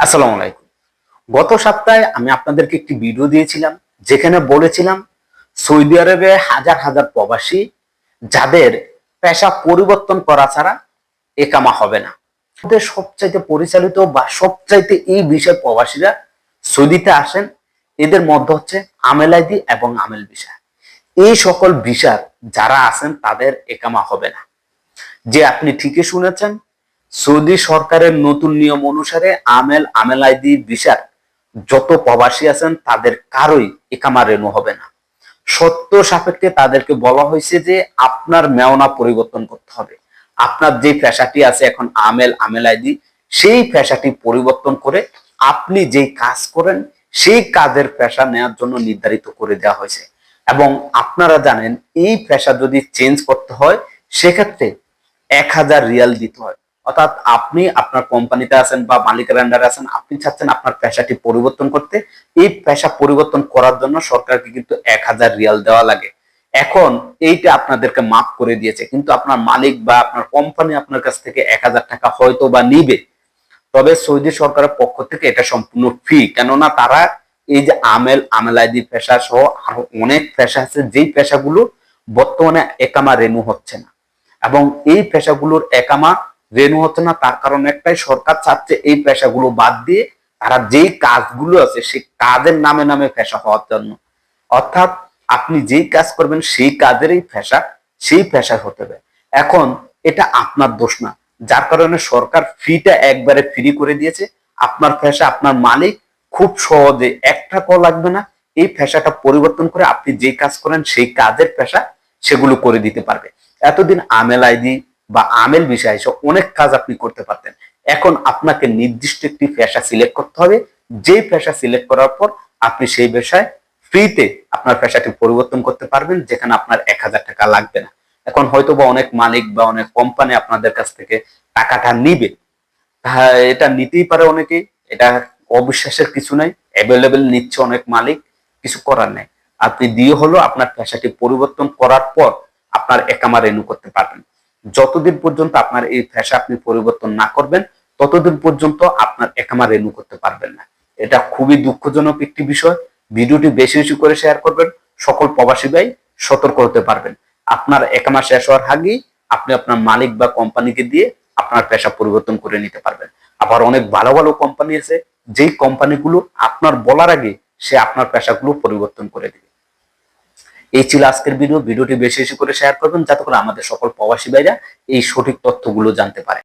আসসালামু আলাইকুম। গত সপ্তাহে আমি আপনাদেরকে একটি ভিডিও দিয়েছিলাম, যেখানে বলেছিলাম সৌদি আরবে হাজার হাজার প্রবাসী যাদের পেশা পরিবর্তন করা ছাড়া একামা হবে না। ওদের সবচাইতে পরিচালিত বা সবচাইতে এই বিষয় প্রবাসীরা সৌদিতে আসেন, এদের মধ্যে হচ্ছে আমেল আইডি এবং আমেল ভিসা। এই সকল ভিসার যারা আছেন তাদের একামা হবে না। যে আপনি ঠিকই শুনেছেন সৌদি সরকারের নতুন নিয়ম অনুসারে আমেল আমেল আইডি ভিসার যত প্রবাসী আছেন, তাদের কারোই একামা রেনু হবে না। সত্য সাপেক্ষে তাদেরকে বলা হয়েছে যে আপনার মেওনা পরিবর্তন করতে হবে। আপনার যে পেশাটি আছে এখন আমেল আমেল আইডি সেই পেশাটি পরিবর্তন করে আপনি যেই কাজ করেন, সেই কাজের পেশা নেওয়ার জন্য নির্ধারিত করে দেওয়া হয়েছে। এবং আপনারা জানেন, এই পেশা যদি চেঞ্জ করতে হয়, সেক্ষেত্রে এক হাজার রিয়াল দিতে হয়। অর্থাৎ আপনি আপনার কোম্পানিতে আছেন বা মালিকের আন্ডারে আছেন, আপনি চাচ্ছেন আপনার পেশাটি পরিবর্তন করতে। এই পেশা পরিবর্তন করার জন্য সরকারকে কিন্তু এক হাজার রিয়াল দেওয়া লাগে। এখন এইটা আপনাদেরকে মাফ করে দিয়েছে, কিন্তু আপনার মালিক বা আপনার কোম্পানি আপনার কাছ থেকে এক হাজার টাকা হয়তো বা নিবে। তবে সৌদি সরকারের পক্ষ থেকে এটা সম্পূর্ণ ফ্রি কেননা তারা এই যে আমেল আমেল আইডি পেশা সহ আরও অনেক পেশা আছে, যেই পেশাগুলো বর্তমানে একামা রেনু হচ্ছে না। এবং এই পেশাগুলোর একামা রেনু হচ্ছে না, তার কারণ একটাই, সরকার চাচ্ছে এই পেশাগুলো বাদ দিয়ে তারা যেই কাজগুলো আছে, সেই কাজের নামে নামে পেশা হওয়ার জন্য। অর্থাৎ আপনি যেই কাজ করবেন, সেই কাজেরই পেশা, সেই পেশা হতে হবে। এখন এটা আপনার দোষ না। যার কারণে সরকার ফিটা একবারে ফ্রি করে দিয়েছে। আপনার পেশা, আপনার মালিক খুব সহজে একটা টাকাও লাগবে না। এই পেশাটা পরিবর্তন করে আপনি যে কাজ করেন, সেই কাজের পেশা সেগুলো করে দিতে পারবে। এতদিন আমেল আইডি বা আমেল বিষয় এসব অনেক কাজ আপনি করতে পারতেন। এখন আপনাকে নির্দিষ্ট একটি পেশা সিলেক্ট করতে হবে। যেই পেশা সিলেক্ট করার পর আপনি সেই পেশায় ফ্রিতে আপনার পেশাটি পরিবর্তন করতে পারবেন যেখানে আপনার এক হাজার টাকা লাগবে না। এখন হয়তো বা অনেক মালিক বা অনেক কোম্পানি আপনাদের কাছ থেকে টাকাটা নিবে। হ্যাঁ, এটা নিতেই পারে অনেকেই। এটা অবিশ্বাসের কিছু নাই। অ্যাভেলেবেল নিচ্ছে অনেক মালিক কিছু করার নেই। আপনি দিয়ে হলো আপনার পেশাটি পরিবর্তন করার পর আপনার একামা রেনু করতে পারবেন। যতদিন পর্যন্ত আপনার এই পেশা আপনি পরিবর্তন না করবেন, ততদিন পর্যন্ত আপনার একামা রেনু করতে পারবেন না। এটা খুবই দুঃখজনক একটি বিষয়। ভিডিওটি বেশি বেশি করে শেয়ার করবেন। সকল প্রবাসী ভাই সতর্ক হতে পারবেন। আপনার একামা শেষ হওয়ার আগেই আপনি আপনার মালিক বা কোম্পানিকে দিয়ে আপনার পেশা পরিবর্তন করে নিতে পারবেন। আবার অনেক ভালো ভালো কোম্পানি আছে, যেই কোম্পানিগুলো আপনার বলার আগে সে আপনার পেশাগুলো পরিবর্তন করে দিবে। এই ছিল আজকের ভিডিও ভিডিওটি বেশি বেশি করে শেয়ার করবেন যাতে করে আমাদের সকল প্রবাসী ভাইরা এই সঠিক তথ্যগুলো জানতে পারে।